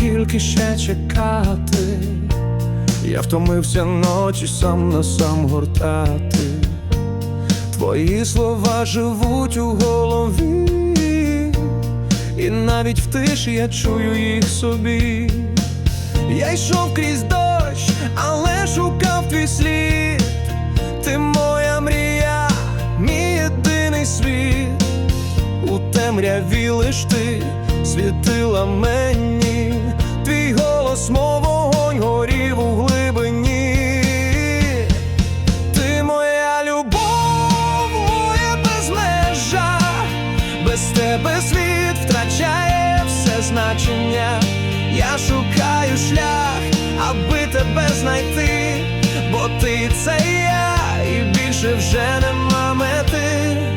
скільки ще чекати? Я втомився ночі сам на сам гортати. Твої слова живуть у голові, і навіть в тиші я чую їх собі. Я йшов крізь дощ, але шукав твій слід. Ти моя мрія, мій єдиний світ. У темряві лиш ти світила мені, твій голос, мов вогонь горів у глибині. Ти моя любов, моє безмежа, без тебе світ втрачає все значення. Я шукаю шлях, аби тебе знайти, бо ти це я, і більше вже нема мети.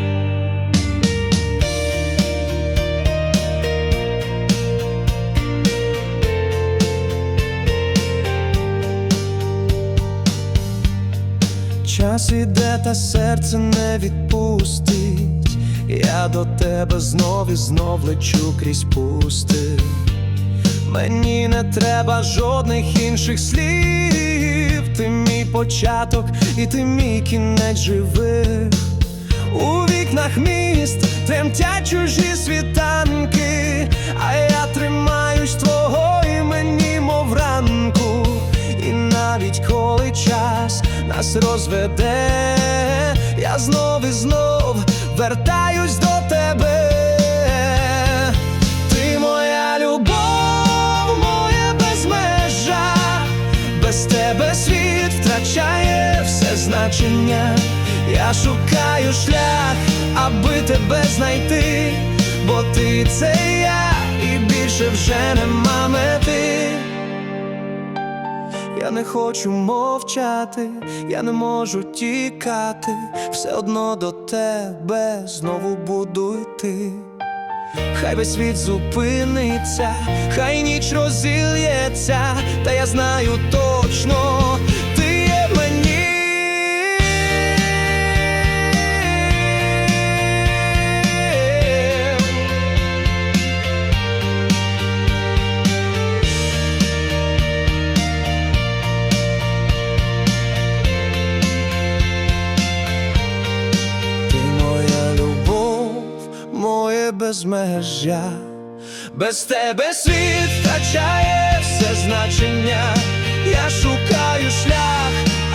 Час іде, та серце не відпустить. Я до тебе знов і знов лечу крізь пусти. Мені не треба жодних інших слів. Ти мій початок, і ти мій кінець живих. У вікнах міст тремтять чужі нас розведе, я знов і знов вертаюсь до тебе. Ти моя любов, моє безмежа, без тебе світ втрачає все значення. Я шукаю шлях, аби тебе знайти, бо ти це я, і більше вже нема мети. Я не хочу мовчати, я не можу тікати, все одно до тебе знову буду йти. Хай весь світ зупиниться, хай ніч розілється, та я знаю точно, безмежя, без тебе світ втрачає все значення. Я шукаю шлях,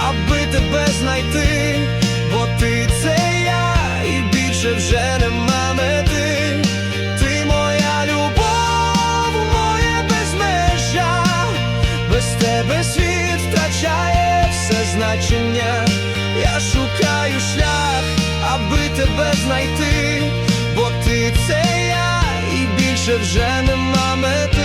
аби тебе знайти, бо ти це я, і більше вже нема мети. Ти моя любов, моє безмежа, без тебе світ втрачає все значення. Я шукаю шлях, аби тебе знайти, бо ти це вже нема мети.